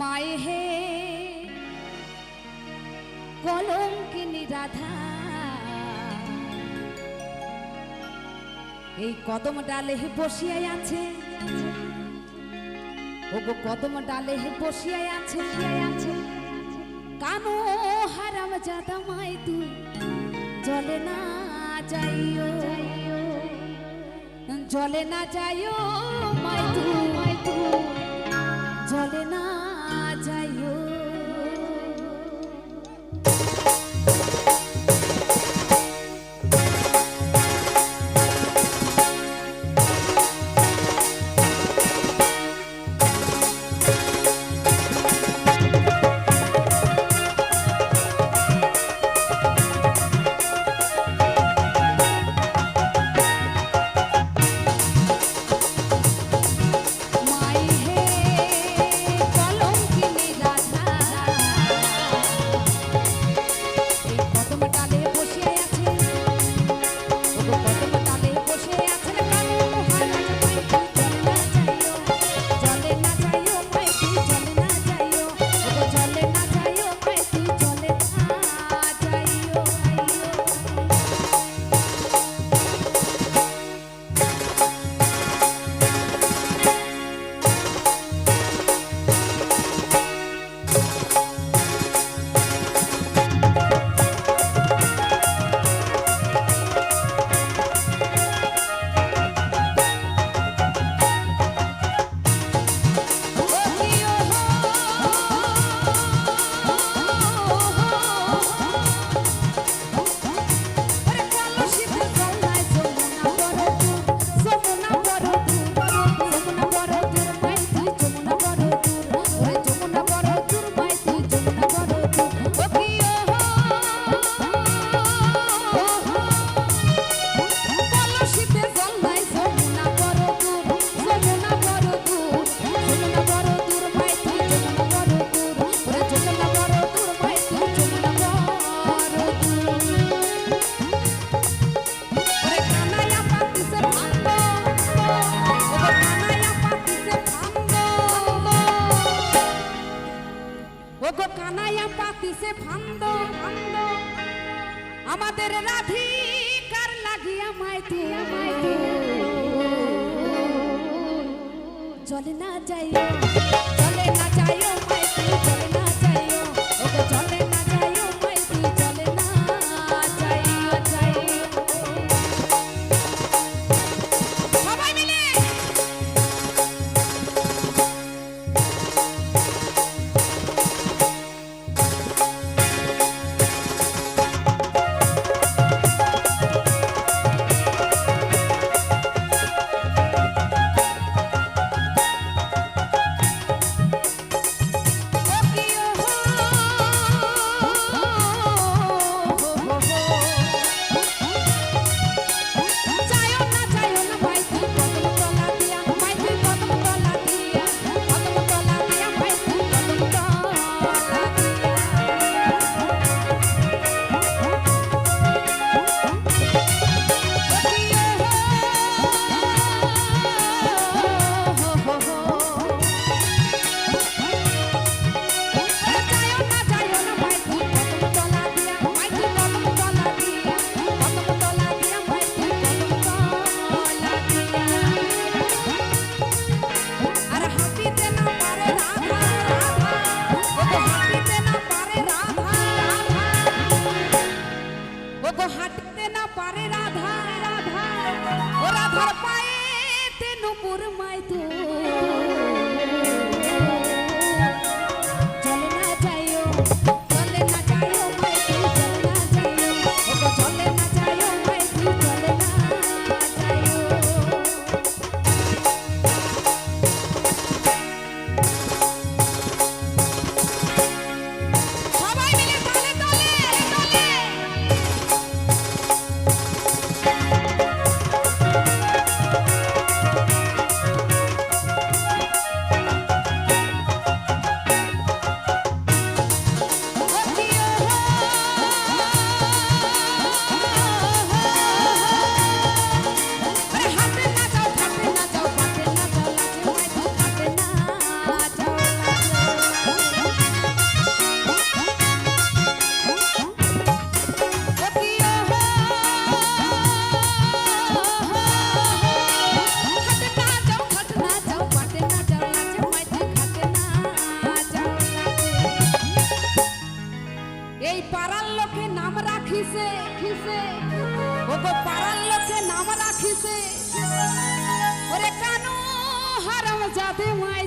মায়ে হে, কলঙ্কিনী রাধা। এই কদম ডালে বসিয়াই আছে ও গো কদম ডালে বসিয়াই আছে আছে কানো হারাম জাদা মাই তুই জলে না যাইও। জলে না যাইও মাই তু মাই তু, জলে না পাতিছে ফান্দ ফান্দ। আমাদের রাধিকার লাগিয়া মাইতি মাইতি চলে না যাই চলে না যাইও দিছে। ওরে কানো হারাম যাতে মাই